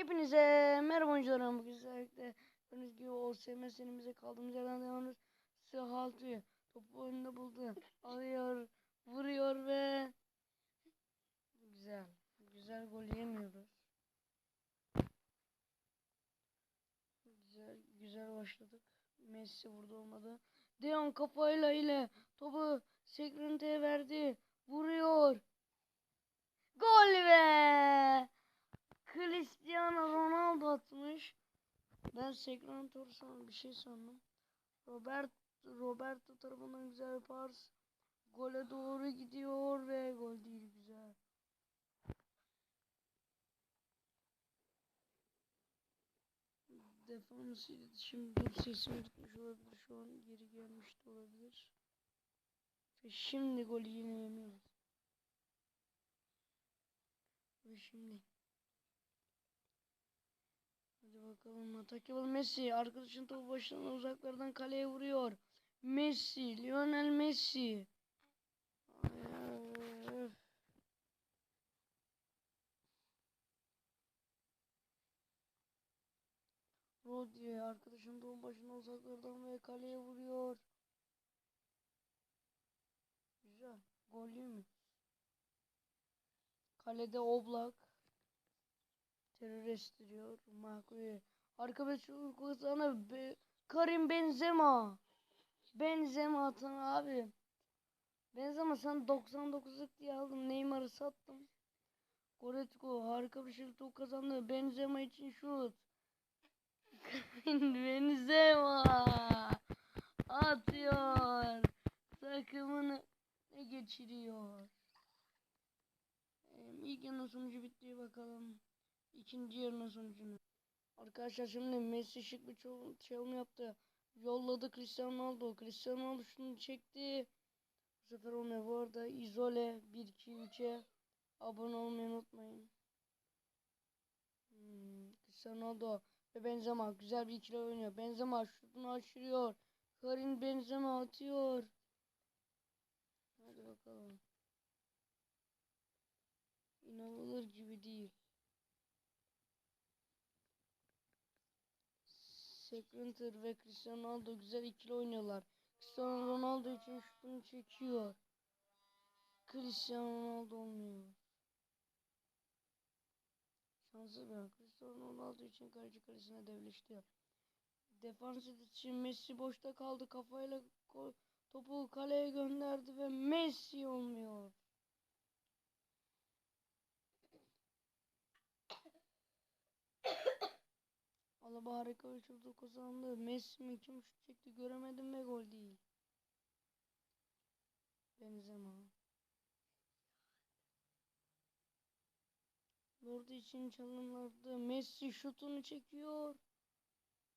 Hepinize merhaba oyuncularım. Bugün sizlerle gördüğünüz gibi OSM serimize kaldığımız yerden devam ediyoruz. Topu önünde buldu. Alıyor, vuruyor ve güzel. Güzel gol yemiyoruz. Güzel, güzel başladık. Messi vurdu olmadı. Deon kafayla ile topu Sekrente'ye verdi. Vuruyor. Gol be! Cristiano Ronaldo atmış. Ben Sekrantor sandım bir şey sandım. Robert Roberto tarafından güzel bir pas. Gole doğru gidiyor ve gol değil güzel. Defans iletişim dur sesim gitmiş olabilir şu an geri gelmiş de olabilir. Ve şimdi golü yine yemiyoruz. Ve şimdi Hadi bakalım atak yapalım Messi arkadaşın topu başından uzaklardan kaleye vuruyor. Messi, Lionel Messi. Ay. Rodri arkadaşın topu başından uzaklardan ve kaleye vuruyor. Güzel. Gol mi? Kalede Oblak terörist diyor. Makul. Arka beş kazanı be, Karim Benzema. Benzema atan abi. Benzema sen 99'luk diye aldım. Neymar'ı sattım. Goretzko harika bir şekilde top kazandı. Benzema için şut. Benzema atıyor. Takımını ne geçiriyor. Ee, İlk yarının sonucu bitti bakalım. İkinci yarının sonucunu. Arkadaşlar şimdi Messi şık bir çalım yaptı. Yolladı Cristiano Ronaldo. Cristiano Ronaldo şunu çekti. Bu sefer olmuyor. Bu arada izole 1 2 3'e abone olmayı unutmayın. Hmm, Cristiano Ronaldo ve Benzema güzel bir ikili oynuyor. Benzema şutunu aşırıyor. Karim Benzema atıyor. Hadi bakalım. İnanılır gibi değil. Sekrinter ve Cristiano Ronaldo güzel ikili oynuyorlar. Cristiano Ronaldo için şutunu çekiyor. Cristiano Ronaldo olmuyor. Şansı ben. Cristiano Ronaldo için kaleci kalesine devleşti. Defans için Messi boşta kaldı. Kafayla topu kaleye gönderdi ve Messi olmuyor. Alaba harika şutu kazandı. Messi mi kim şut çekti göremedim ve gol değil. Benzema. Lord için çalımlarda Messi şutunu çekiyor.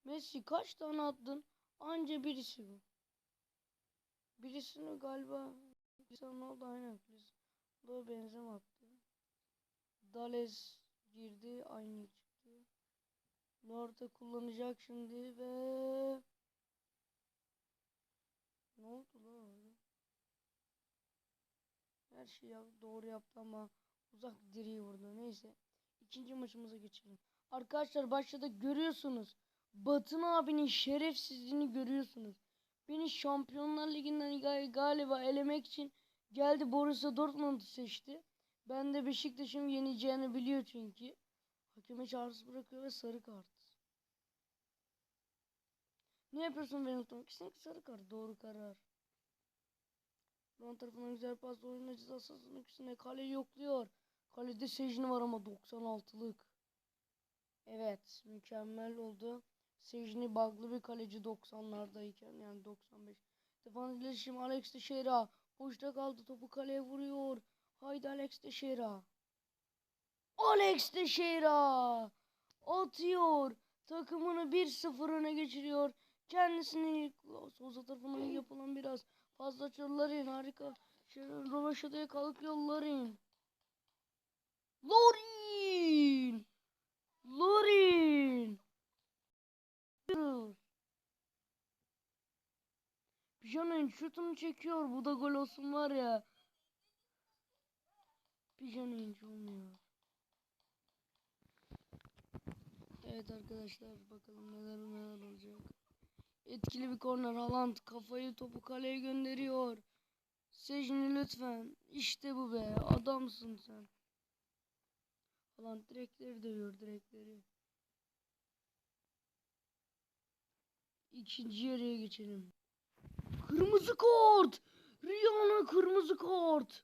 Messi kaç tane attın? Anca birisi bu. Birisini galiba Cristiano oldu aynen. Cristiano Benzema attı. Dales girdi aynı çıktı. Lord'u kullanacak şimdi ve ne oldu lan? Her şeyi doğru yaptı ama uzak direği vurdu. Neyse. İkinci maçımıza geçelim. Arkadaşlar başladık görüyorsunuz. Batın abinin şerefsizliğini görüyorsunuz. Beni Şampiyonlar Ligi'nden gal- galiba elemek için geldi Borussia Dortmund'u seçti. Ben de Beşiktaş'ın yeneceğini biliyor çünkü. Hakeme çağrısı bırakıyor ve sarı kart. Ne yapıyorsun Wellington? Kesinlikle sarı kart. Doğru karar. Ron tarafından güzel pas oyunla ceza sahasının ikisine kaleyi yokluyor. Kalede Sejni var ama 96'lık. Evet mükemmel oldu. Sejni bug'lı bir kaleci 90'lardayken yani 95. Defans iletişim Alex Teixeira. Boşta kaldı topu kaleye vuruyor. Haydi Alex Teixeira. Alex Teixeira atıyor. Takımını 1-0 öne geçiriyor. Kendisini Sosa tarafından yapılan biraz fazla çalıların harika. Şöyle Rovaşata'ya kalkıyor Lorin. Lorin! Pijano'nun şutunu çekiyor. Bu da gol olsun var ya. Pijano'nun olmuyor. Evet arkadaşlar bakalım neler neler olacak. Etkili bir korner Haaland kafayı topu kaleye gönderiyor. Sejni lütfen. İşte bu be. Adamsın sen. Haaland direkleri dövüyor direkleri. İkinci yarıya geçelim. Kırmızı kart. Rihanna kırmızı kart.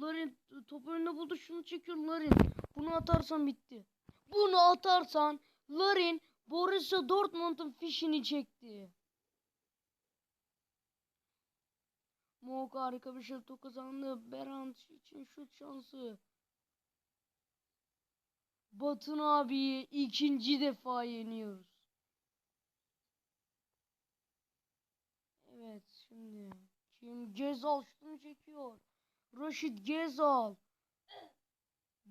Larin topu önüne buldu şunu çekiyor Larin. Bunu atarsan bitti. Bunu atarsan Larin Borussia Dortmund'un fişini çekti. Mok harika bir şut kazandı. Berant için şut şansı. Batın abiyi ikinci defa yeniyoruz. Evet şimdi kim Gezal şutunu çekiyor. Raşit Gezal.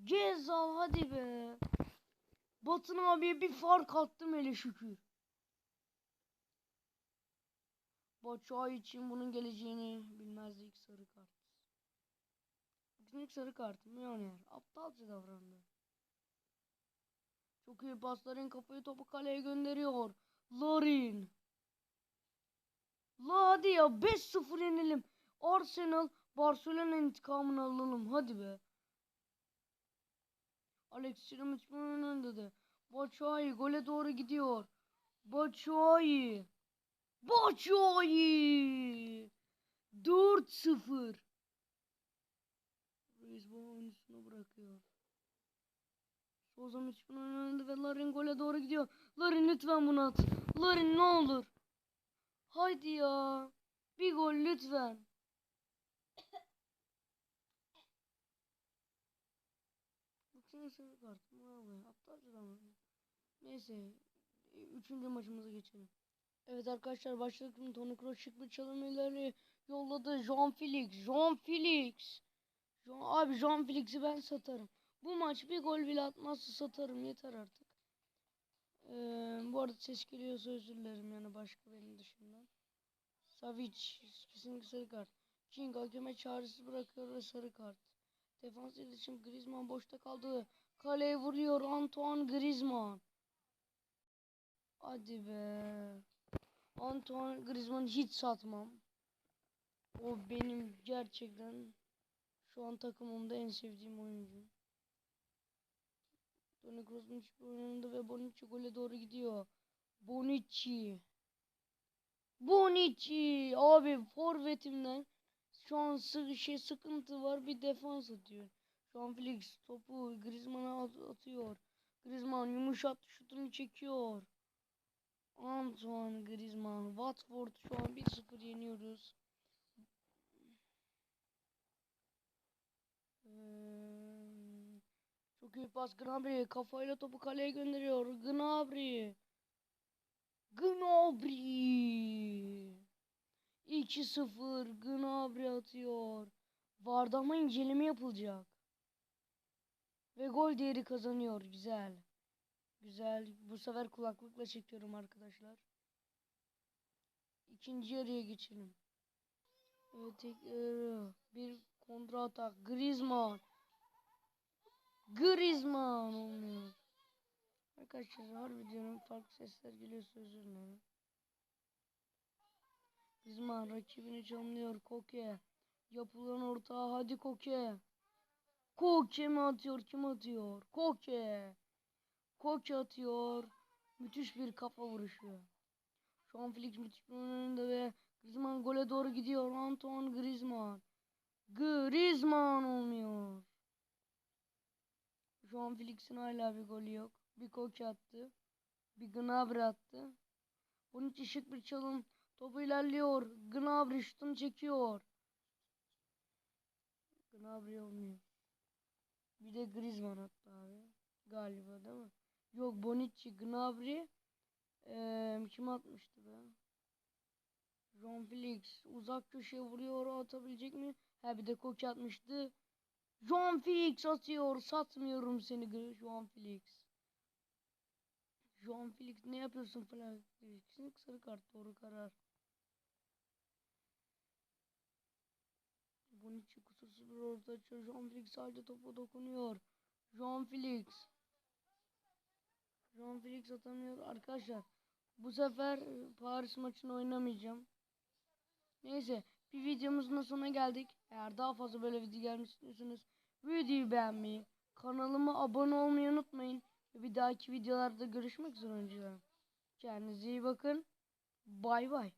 Gezal hadi be. Batın abiye bir fark attım hele şükür. Baçay için bunun geleceğini bilmezdi ilk sarı kart. İlk sarı kart Milyoner. Aptalca davrandı. Çok iyi pasların kafayı topu kaleye gönderiyor. Larin. La hadi ya 5-0 yenelim. Arsenal Barcelona intikamını alalım hadi be. Alex Sirimic bunun önünde de. Batshuayi gole doğru gidiyor. Batshuayi. Batshuayi. 4-0. Reis bu oyuncusunu bırakıyor. Sozan 3 bunun önünde ve Larin gole doğru gidiyor. Larin lütfen bunu at. Larin ne olur. Haydi ya. Bir gol lütfen. Baksana sarı kart. Vallahi aptalca davranıyor. Neyse. e, Üçüncü maçımıza geçelim. Evet arkadaşlar başladık. Toni Kroos şık bir çalım ileri yolladı. Jean Felix. Jean Felix. Jean, abi Jean Felix'i ben satarım. Bu maç bir gol bile atmazsa satarım. Yeter artık. Ee, bu arada ses geliyorsa özür dilerim yani başka benim dışımdan. Savic kesinlikle sarı kart. King hakeme çaresiz bırakıyor ve sarı kart. Defans iletişim Griezmann boşta kaldı. Kaleye vuruyor Antoine Griezmann. Hadi be. Antoine Griezmann hiç satmam. O benim gerçekten şu an takımımda en sevdiğim oyuncu. Toni Kroos'un hiçbir oyununda ve Bonucci gole doğru gidiyor. Bonucci. Bonucci. Abi forvetimden şu an sı şey sıkıntı var bir defans atıyor. Şu an Felix topu Griezmann'a at atıyor. Griezmann yumuşat şutunu çekiyor. Antoine Griezmann. Watford şu an 1-0 yeniyoruz. Ee, çok iyi pas Gnabry kafayla topu kaleye gönderiyor. Gnabry. Gnabry. 2-0 Gnabry atıyor. Vardı ama inceleme yapılacak. Ve gol değeri kazanıyor. Güzel. Güzel. Bu sefer kulaklıkla çekiyorum arkadaşlar. İkinci yarıya geçelim. Evet. Bir kontra atak. Griezmann. Griezmann olmuyor. Arkadaşlar harbi diyorum farklı sesler geliyorsa özür Griezmann rakibini çalımlıyor. Koke. Yapılan orta. Hadi Koke. Koke mi atıyor? Kim atıyor? Koke. Koke atıyor. Müthiş bir kafa vuruşu. Şu an Felix müthiş bir önünde ve Griezmann gole doğru gidiyor. Antoine Griezmann. Griezmann olmuyor. Şu an Felix'in hala bir golü yok. Bir Koke attı. Bir Gnabry attı. Bunun için şık bir çalım. Topu ilerliyor. Gnabry şutunu çekiyor. Gnabry olmuyor. Bir de Griezmann attı abi. Galiba değil mi? Yok Bonucci, Gnabry. Ee, kim atmıştı be? Jean Felix uzak köşeye vuruyor atabilecek mi? Ha bir de Koke atmıştı. Jean Felix atıyor. Satmıyorum seni Jean Felix. Jean Felix ne yapıyorsun falan. Kesinlikle sarı kart doğru karar. Bunun için kusursuz bir orta açıyor. Jean Felix halde topu dokunuyor. Jean Felix. John Felix atamıyor. Arkadaşlar bu sefer e, Paris maçını oynamayacağım. Neyse bir videomuzun sonuna geldik. Eğer daha fazla böyle video gelmek istiyorsanız videoyu beğenmeyi, kanalıma abone olmayı unutmayın. Bir dahaki videolarda görüşmek üzere oyuncularım. Kendinize iyi bakın. Bay bay.